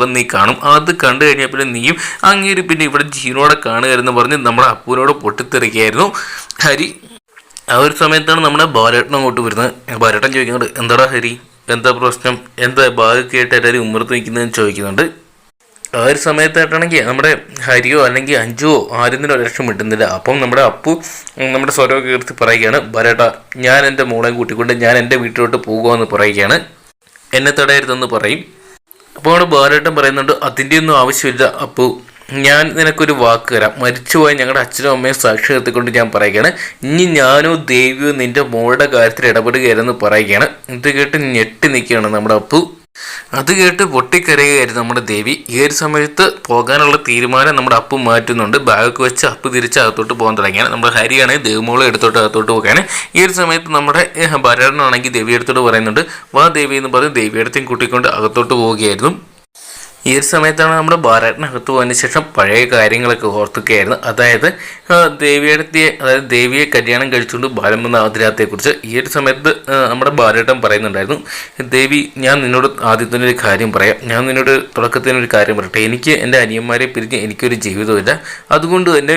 മുഖം നീ കാണും. അത് കണ്ടു കഴിഞ്ഞാൽ പിന്നെ നീയും അങ്ങേര് പിന്നെ ഇവിടെ ജീനോടെ കാണുക എന്ന് പറഞ്ഞ് നമ്മുടെ അപ്പൂനോട് പൊട്ടിത്തെറിക്കുകയായിരുന്നു. ഹരി ആ ഒരു സമയത്താണ് നമ്മുടെ ബാലേട്ടൻ അങ്ങോട്ട് വരുന്നത്. ബാലേട്ടൻ ചോദിക്കുന്നുണ്ട് എന്താടാ ഹരി? എന്താ പ്രശ്നം? എന്താ ബാഗൊക്കെ ആയിട്ട് എല്ലാവരും ഉമ്മർത്ത് നിൽക്കുന്നതെന്ന് ചോദിക്കുന്നുണ്ട്. ആ ഒരു സമയത്തായിട്ടാണെങ്കിൽ നമ്മുടെ ഹരിയോ അല്ലെങ്കിൽ അഞ്ചുവോ ആരും തന്നെ ഒരു ലക്ഷം കിട്ടുന്നില്ല അപ്പം നമ്മുടെ അപ്പു നമ്മുടെ സ്വരമൊക്കെ കീർത്തി പറയുകയാണ് ബരേട്ട ഞാൻ എന്റെ മോളെയും കൂട്ടിക്കൊണ്ട് ഞാൻ എന്റെ വീട്ടിലോട്ട് പോകുമെന്ന് പറയുകയാണ്. എന്നെ തടയരുതെന്ന് പറയും. അപ്പോൾ അവിടെ ബാലേട്ടൻ പറയുന്നുണ്ട് അതിന്റെ ഒന്നും ആവശ്യമില്ല അപ്പോൾ ഞാൻ നിനക്കൊരു വാക്ക് തരാം. മരിച്ചുപോയ ഞങ്ങളുടെ അച്ഛനും അമ്മയും സാക്ഷി നിർത്തിക്കൊണ്ട് ഞാൻ പറയുകയാണ്. ഇനി ഞാനോ ദേവിയോ നിന്റെ മോളുടെ കാര്യത്തിൽ ഇടപെടുകയായിരുന്നു പറയുകയാണ്. ഇത് കേട്ട് ഞെട്ടി നിൽക്കുകയാണ് നമ്മുടെ അപ്പു. അത് കേട്ട് പൊട്ടിക്കരയുകയായിരുന്നു നമ്മുടെ ദേവി. ഈ ഒരു സമയത്ത് പോകാനുള്ള തീരുമാനം നമ്മുടെ അപ്പു മാറ്റുന്നുണ്ട്. ബാഗൊക്കെ വെച്ച് അപ്പ് തിരിച്ച് അകത്തോട്ട് പോകാൻ തുടങ്ങിയാണ്. നമ്മുടെ ഹരിയാണ് ദേവമോളെ എടുത്തോട്ട് അകത്തോട്ട് പോകാനും. ഈ ഒരു സമയത്ത് നമ്മുടെ ഭരണനാണെങ്കിൽ ദേവി എടുത്തോട്ട് പറയുന്നുണ്ട് വാ ദേവി എന്ന് പറഞ്ഞ് ദേവിയെടുത്തും കൂട്ടിക്കൊണ്ട് അകത്തോട്ട് പോവുകയായിരുന്നു. ഈ ഒരു സമയത്താണ് നമ്മുടെ ബാലേട്ടനകത്ത് പോയതിന് ശേഷം പഴയ കാര്യങ്ങളൊക്കെ ഓർത്തുകയായിരുന്നു അതായത് ദേവിയുടെ അതായത് ദേവിയെ കല്യാണം കഴിച്ചുകൊണ്ട് ബാലൻ വന്ന ആതിരാത്തെക്കുറിച്ച് ഈ ഒരു സമയത്ത് നമ്മുടെ ബാലേട്ടൻ പറയുന്നുണ്ടായിരുന്നു. ദേവി ഞാൻ നിന്നോട് ആദ്യത്തിന് ഒരു കാര്യം പറയാം. ഞാൻ നിന്നോട് തുടക്കത്തിന് ഒരു കാര്യം പറയട്ടെ. എനിക്ക് എന്റെ അനിയന്മാരെ പിരിഞ്ഞ് എനിക്കൊരു ജീവിതമില്ല അതുകൊണ്ട് തന്നെ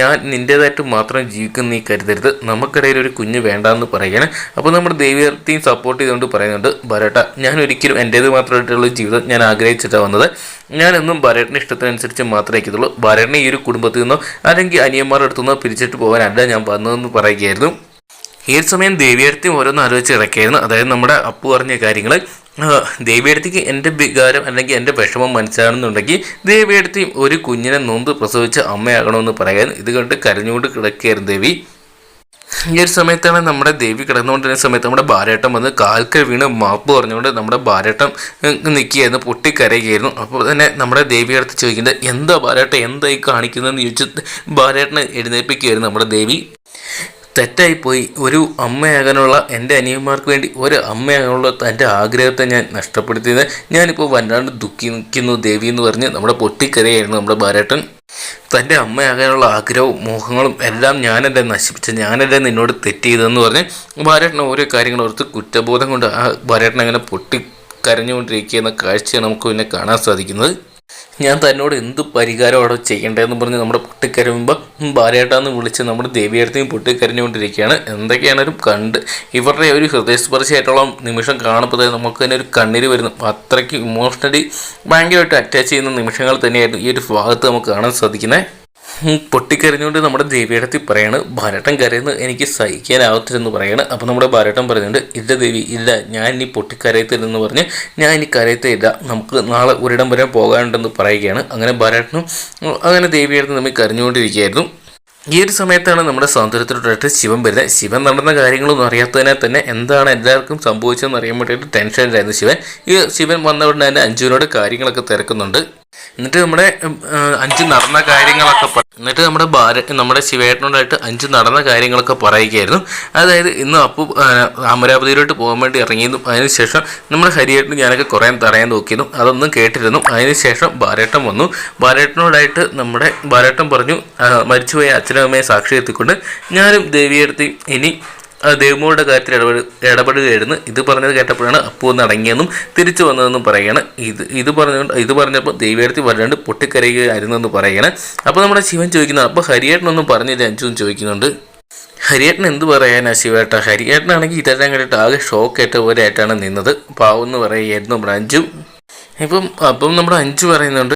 ഞാൻ നിന്റേതായിട്ട് മാത്രം ജീവിക്കുന്ന നീ കരുതരുത്. നമുക്കിടയിൽ ഒരു കുഞ്ഞ് വേണ്ടാന്ന് പറയുകയാണ് അപ്പോൾ നമ്മുടെ ദേവിയത്തെയും സപ്പോർട്ട് ചെയ്തുകൊണ്ട് പറയുന്നുണ്ട് ബരേട്ട ഞാൻ ഒരിക്കലും എന്റേത് മാത്രമായിട്ടുള്ള ജീവിതം ഞാൻ ആഗ്രഹിച്ചിട്ടാണ് വന്നത്. ഞാനെന്നും ബരേട്ടന്റെ ഇഷ്ടത്തിനനുസരിച്ച് മാത്രമേ അയക്കത്തുള്ളൂ ഭാരേട്ടനെ ഈ ഒരു കുടുംബത്തിൽ നിന്നോ അല്ലെങ്കിൽ അനിയന്മാരുടെ അടുത്തു നിന്നോ പിരിച്ചിട്ട് പോകാനല്ല ഞാൻ വന്നതെന്ന് പറയുകയായിരുന്നു. ഈ ഒരു സമയം ദേവിയടുത്തി ഓരോന്ന് ആലോചിച്ച് കിടക്കുകയായിരുന്നു. അതായത് നമ്മുടെ അപ്പു പറഞ്ഞ കാര്യങ്ങൾ ദേവിയടുത്തേക്ക് എന്റെ വികാരം അല്ലെങ്കിൽ എന്റെ വിഷമം മനസ്സിലാണെന്നുണ്ടെങ്കിൽ ദേവിയടുത്തിയും ഒരു കുഞ്ഞിനെ നൊന്ത് പ്രസവിച്ച് അമ്മയാകണമെന്ന് പറയാൻ ഇത് കണ്ട് കരഞ്ഞുകൊണ്ട് കിടക്കുകയായിരുന്നു ദേവി. ഈ ഒരു സമയത്താണ് നമ്മുടെ ദേവി കിടന്നുകൊണ്ടിരുന്ന സമയത്ത് നമ്മുടെ ബാലേട്ടൻ വന്ന് കാൽക്കൽ വീണ് മാപ്പ് പറഞ്ഞുകൊണ്ട് നമ്മുടെ ബാലേട്ടൻ നിൽക്കുകയായിരുന്നു പൊട്ടിക്കരയുകയായിരുന്നു. അപ്പോൾ തന്നെ നമ്മുടെ ദേവി അടുത്ത് ചോദിക്കുന്നത് എന്താ ബാലേട്ടൻ എന്തായി കാണിക്കുന്നതെന്ന് ചോദിച്ച് ബാലേട്ടനെ എഴുന്നേൽപ്പിക്കുകയായിരുന്നു നമ്മുടെ ദേവി. തെറ്റായിപ്പോയി. ഒരു അമ്മയാകാനുള്ള എന്റെ അനിയന്മാർക്ക് വേണ്ടി ഒരു അമ്മയാകാനുള്ള എന്റെ ആഗ്രഹത്തെ ഞാൻ നഷ്ടപ്പെടുത്തിയത്. ഞാനിപ്പോൾ വല്ലാണ്ട് ദുഃഖിക്കുന്നു ദേവി എന്ന് പറഞ്ഞ് നമ്മുടെ പൊട്ടിക്കരയായിരുന്നു നമ്മുടെ ബാലേട്ടൻ തന്റെ അമ്മയാകാനുള്ള ആഗ്രഹവും മോഹങ്ങളും എല്ലാം ഞാനല്ലേ നശിപ്പിച്ച ഞാനല്ലേ നിന്നോട് തെറ്റ് ചെയ്തതെന്ന് പറഞ്ഞ് ഭാരേട്ടൻ ഓരോ കാര്യങ്ങൾ ഓർത്ത് കുറ്റബോധം കൊണ്ട് ആ ഭാരേട്ടൻ അങ്ങനെ പൊട്ടി കരഞ്ഞുകൊണ്ടിരിക്കുന്ന കാഴ്ചയാണ് നമുക്ക് പിന്നെ കാണാൻ സാധിക്കുന്നത്. ഞാൻ തന്നോട് എന്ത് പരിഹാരം അവിടെ ചെയ്യേണ്ടതെന്ന് പറഞ്ഞ് നമ്മുടെ പൊട്ടിക്കരയുമ്പോൾ ബാലേട്ടാന്ന് വിളിച്ച് നമ്മുടെ ദേവിയടുത്തേയും പൊട്ടിക്കരഞ്ഞുകൊണ്ടിരിക്കുകയാണ്. എന്തൊക്കെയാണേലും കണ്ട് ഇവരുടെ ഒരു ഹൃദയസ്പർശിയായിട്ടുള്ള നിമിഷം കാണുമ്പോൾ തന്നെ നമുക്ക് തന്നെ ഒരു കണ്ണീര് വരുന്നു. അത്രയ്ക്ക് ഇമോഷണലി ഭയങ്കരമായിട്ട് അറ്റാച്ച് ചെയ്യുന്ന നിമിഷങ്ങൾ തന്നെയായിരുന്നു ഈ ഒരു ഭാഗത്ത് നമുക്ക് കാണാൻ സാധിക്കുന്നത് പൊട്ടിക്കരഞ്ഞുകൊണ്ട് നമ്മുടെ ദേവിയടത്തിൽ പറയാണ് ഭാരട്ടൻ കരയുന്നത് എനിക്ക് സഹിക്കാനാവത്തില്ലെന്ന് പറയാണ്. അപ്പോൾ നമ്മുടെ ഭാരട്ടൻ പറയുന്നുണ്ട് ഇല്ല ദേവി ഇല്ല ഞാൻ ഇനി പൊട്ടിക്കരയത്തില്ലെന്ന് പറഞ്ഞ് ഞാൻ ഇനി കരയത്തില്ല നമുക്ക് നാളെ ഒരിടം വരെ പോകാനുണ്ടെന്ന് പറയുകയാണ്. അങ്ങനെ ഭാരട്ടനും അങ്ങനെ ദേവിയടുത്ത് നമ്മൾ കരഞ്ഞുകൊണ്ടിരിക്കുകയായിരുന്നു. ഈ ഒരു സമയത്താണ് നമ്മുടെ സൗന്ദര്യത്തിലോട്ടായിട്ട് ശിവൻ വരുന്നത്. ശിവൻ നടന്ന കാര്യങ്ങളൊന്നും അറിയാത്തതിനാൽ തന്നെ എന്താണ് എല്ലാവർക്കും സംഭവിച്ചതെന്ന് അറിയാൻ വേണ്ടിയിട്ട് ടെൻഷനിലായിരുന്നു ശിവൻ. ഈ ശിവൻ വന്ന ഉടനെ തന്നെ അഞ്ജുവിനോട് കാര്യങ്ങളൊക്കെ തിരക്കുന്നുണ്ട്. എന്നിട്ട് നമ്മുടെ അഞ്ച് നടന്ന കാര്യങ്ങളൊക്കെ എന്നിട്ട് നമ്മുടെ ഭാര നമ്മുടെ ശിവേട്ടനോടായിട്ട് അഞ്ച് നടന്ന കാര്യങ്ങളൊക്കെ പറയുകയായിരുന്നു. അതായത് ഇന്ന് അപ്പു അമരാവതിയിലോട്ട് പോകാൻ വേണ്ടി ഇറങ്ങിയതും അതിനുശേഷം നമ്മുടെ ഹരിയേട്ടനും ഞാനൊക്കെ കുറേ തടയാൻ നോക്കിയതും അതൊന്നും കേട്ടിരുന്നു. അതിനുശേഷം ബാലേട്ടൻ വന്നു. ബാലേട്ടനോടായിട്ട് നമ്മുടെ ബാലേട്ടൻ പറഞ്ഞു മരിച്ചുപോയ അച്ഛനും അമ്മയെ സാക്ഷി എത്തിക്കൊണ്ട് ഞാനും ദേവിയെടുത്തി ഇനി ദേവമോളുടെ കാര്യത്തിൽ ഇടപെടുക ഇടപെടുകയായിരുന്നു. ഇത് പറഞ്ഞത് കേട്ടപ്പോഴാണ് അപ്പു ഒന്ന് അടങ്ങിയെന്നും തിരിച്ചു വന്നതെന്നും പറയുകയാണ് ഇത് ഇത് പറഞ്ഞുകൊണ്ട് ഇത് പറഞ്ഞപ്പോൾ ദേവിയെടുത്ത് വല്ലാണ്ട് പൊട്ടിക്കരയുകയായിരുന്നു എന്ന് പറയുകയാണ് അപ്പോൾ നമ്മുടെ ശിവൻ ചോദിക്കുന്നത് അപ്പോൾ ഹരിയേട്ടനൊന്നും പറഞ്ഞില്ല? അഞ്ചു ചോദിക്കുന്നുണ്ട്. ഹരിയേട്ടൻ എന്ത് പറയാനാ ശിവേട്ട? ഹരിയേട്ടനാണെങ്കിൽ ഇതെല്ലാം കണ്ടിട്ട് ആകെ ഷോക്കേറ്റ പോലെ ആയിട്ടാണ് നിന്നത്. എന്ന് പറയുകയായിരുന്നു നമ്മുടെ അഞ്ചു ഇപ്പം അപ്പം നമ്മുടെ അഞ്ചു പറയുന്നുണ്ട്